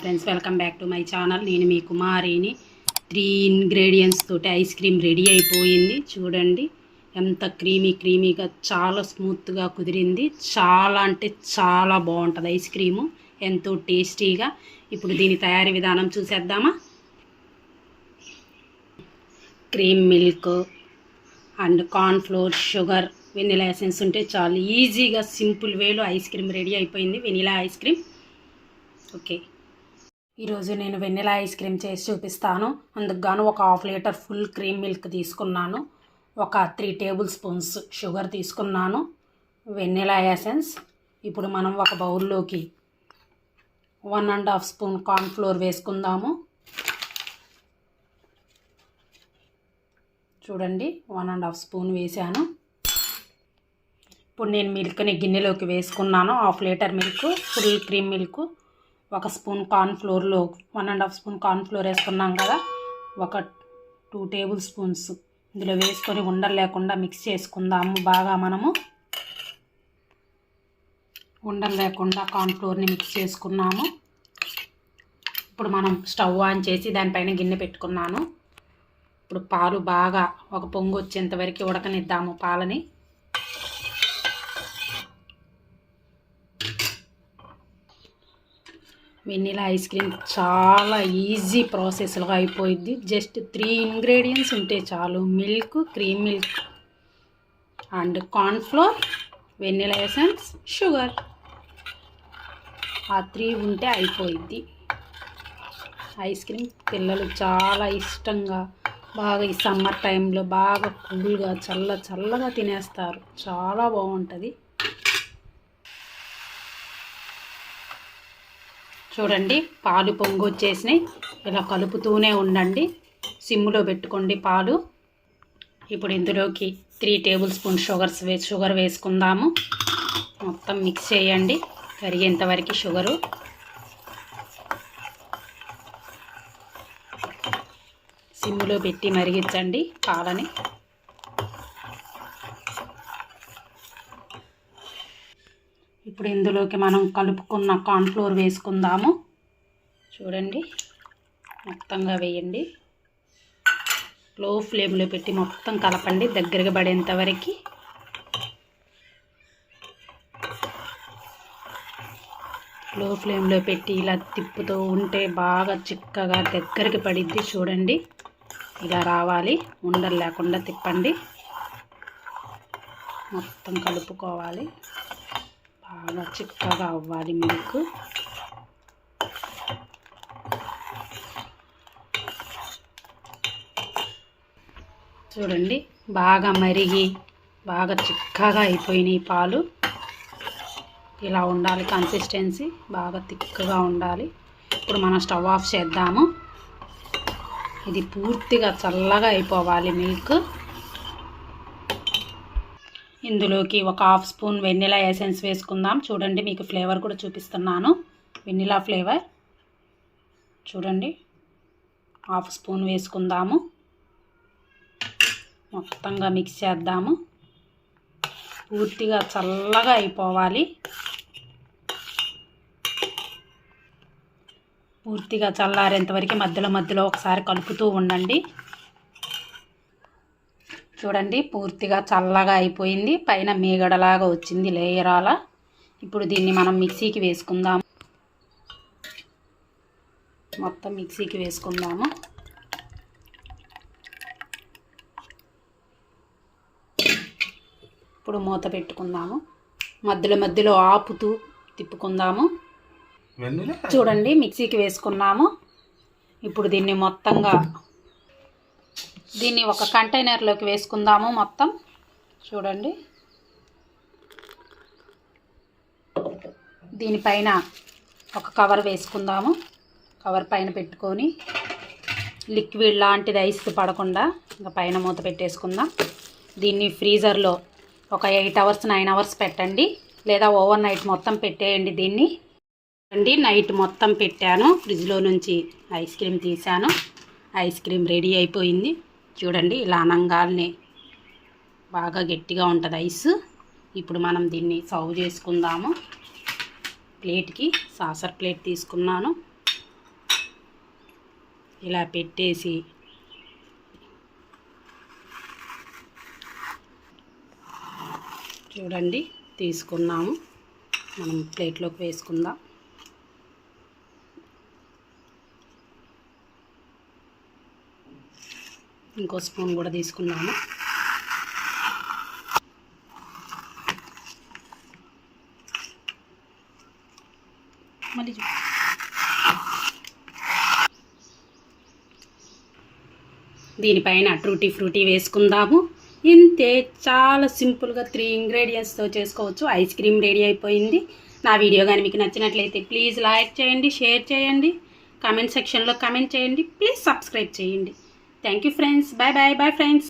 Friends welcome back to my channel నేను మీ కుమారిని త్రీ ఇంగ్రీడియంట్స్ తోటి ఐస్ క్రీమ్ రెడీ అయిపోయింది. చూడండి ఎంత క్రీమీ క్రీమీగా చాలా స్మూత్గా కుదిరింది. చాలా అంటే చాలా బాగుంటుంది ఐస్ క్రీము ఎంతో టేస్టీగా ఇప్పుడు దీని తయారీ విధానం చూసేద్దామా? Cream milk and cornflour sugar vanilla essence ఉంటే చాలు. ఈజీగా సింపుల్ వేలో ఐస్ క్రీమ్ రెడీ అయిపోయింది. వెనిలా ఐస్ క్రీమ్ ఓకే ఈరోజు నేను వెన్నెలా ఐస్ క్రీమ్ చేసి చూపిస్తాను. అందుకు గాను ఒక half litre full cream milk తీసుకున్నాను. ఒక త్రీ టేబుల్ స్పూన్స్ షుగర్ తీసుకున్నాను. Vanilla essence. ఇప్పుడు మనం ఒక బౌల్లోకి one and half spoon corn flour వేసుకుందాము. చూడండి వన్ అండ్ హాఫ్ స్పూన్ వేసాను ఇప్పుడు నేను మిల్క్ని గిన్నెలోకి వేసుకున్నాను. Half litre milk full cream milk. ఒక spoon కార్న్ఫ్లోర్లో one and half spoon cornflour వేసుకున్నాం కదా ఒక టూ టేబుల్ స్పూన్స్ ఇందులో వేసుకొని ఉండలు లేకుండా మిక్స్ చేసుకుందాము బాగా మనము. ఉండలు లేకుండా కార్న్ ఫ్లోర్ని మిక్స్ చేసుకున్నాము. ఇప్పుడు మనం స్టవ్ ఆన్ చేసి దానిపైన గిన్నె పెట్టుకున్నాను. ఇప్పుడు పాలు బాగా ఒక పొంగు వచ్చేంత వరకు ఉడకనిద్దాము పాలని. వెన్నీలా ఐస్ క్రీమ్ చాలా ఈజీ ప్రాసెస్లో అయిపోయింది జస్ట్ త్రీ ఇంగ్రీడియంట్స్ ఉంటే చాలు. Milk cream milk and cornflour vanilla essence sugar. ఆ త్రీ ఉంటే అయిపోయింది ఐస్ క్రీమ్ పిల్లలు చాలా ఇష్టంగా బాగా ఈ సమ్మర్ టైంలో బాగా కూల్గా చల్ల చల్లగా తినేస్తారు. చాలా బాగుంటుంది. చూడండి పాలు పొంగు వచ్చేసినాయి ఇలా కలుపుతూనే ఉండండి. సిమ్లో పెట్టుకోండి పాలు. ఇప్పుడు ఇందులోకి త్రీ టేబుల్ స్పూన్ షుగర్స్ వే షుగర్ వేసుకుందాము. మొత్తం మిక్స్ చేయండి. కరిగేంతవరకు షుగరు. సిమ్లో పెట్టి మరిగించండి పాలని. ఇప్పుడు ఇందులోకి మనం కలుపుకున్న కార్న్ఫ్లోర్ వేసుకుందాము. చూడండి. మొత్తంగా వేయండి. లో ఫ్లేమ్లో పెట్టి మొత్తం కలపండి దగ్గరగా పడేంత వరకు. లో ఫ్లేమ్లో పెట్టి ఇలా తిప్పుతూ ఉంటే బాగా చిక్కగా దగ్గరికి పడిద్ది చూడండి. ఇలా రావాలి. ఉండలు లేకుండా తిప్పండి. మొత్తం కలుపుకోవాలి. బాగా చిక్కగా అవ్వాలి మిల్క్ చూడండి బాగా మరిగి బాగా చిక్కగా అయిపోయినాయి పాలు. ఇలా ఉండాలి కన్సిస్టెన్సీ బాగా తిక్కగా ఉండాలి. ఇప్పుడు మనం స్టవ్ ఆఫ్ చేద్దాము. ఇది పూర్తిగా చల్లగా అయిపోవాలి మిల్క్ ఇందులోకి ఒక హాఫ్ స్పూన్ వెనిలా ఎసెన్స్ వేసుకుందాం. చూడండి మీకు ఫ్లేవర్ కూడా చూపిస్తున్నాను. Vanilla flavour. చూడండి హాఫ్ స్పూన్ వేసుకుందాము. మొత్తంగా మిక్స్ చేద్దాము. పూర్తిగా చల్లగా అయిపోవాలి. పూర్తిగా చల్లారేంతవరకు మధ్యలో మధ్యలో ఒకసారి కలుపుతూ ఉండండి. చూడండి పూర్తిగా చల్లగా అయిపోయింది. పైన మీగడలాగా వచ్చింది లేయరాల. ఇప్పుడు దీన్ని మనం మిక్సీకి వేసుకుందాం మొత్తం మిక్సీకి వేసుకుందాము. ఇప్పుడు మూత పెట్టుకుందాము. మధ్యలో మధ్యలో ఆపుతూ తిప్పుకుందాము. చూడండి మిక్సీకి వేసుకున్నాము. ఇప్పుడు దీన్ని మొత్తంగా దీన్ని ఒక కంటైనర్లోకి వేసుకుందాము మొత్తం. చూడండి. దీనిపైన ఒక కవర్ వేసుకుందాము. కవర్ పైన పెట్టుకొని లిక్విడ్ లాంటిది ఐస్ పడకుండా ఇంకా పైన మూత పెట్టేసుకుందాం. దీన్ని ఫ్రీజర్లో ఒక ఎయిట్ అవర్స్ నైన్ అవర్స్ పెట్టండి. లేదా ఓవర్ నైట్ మొత్తం పెట్టేయండి దీన్ని. అండి నైట్ మొత్తం పెట్టాను. ఫ్రిడ్జ్లో నుంచి ఐస్ క్రీమ్ తీసాను ఐస్ క్రీమ్ రెడీ అయిపోయింది. చూడండి ఇలా అనంగాల్ని బాగా గట్టిగా ఉంటుంది ఐస్. ఇప్పుడు మనం దీన్ని సర్వ్ చేసుకుందాము. ప్లేట్కి సాసర్ ప్లేట్ తీసుకున్నాను. ఇలా పెట్టేసి చూడండి తీసుకున్నాము. మనం ప్లేట్లోకి వేసుకుందాం. ఇంకో స్పూన్ కూడా తీసుకున్నాము. మళ్ళీ దీనిపైన ట్రూటీ ఫ్రూటీ వేసుకుందాము. ఇంతే చాలా సింపుల్గా త్రీ ఇంగ్రీడియంట్స్తో చేసుకోవచ్చు. ఐస్ క్రీమ్ రెడీ అయిపోయింది. నా వీడియో కానీ మీకు నచ్చినట్లయితే ప్లీజ్ లైక్ చేయండి షేర్ చేయండి. కామెంట్ సెక్షన్లో కమెంట్ చేయండి. ప్లీజ్ సబ్స్క్రైబ్ చేయండి. Thank you friends. Bye bye. Bye friends.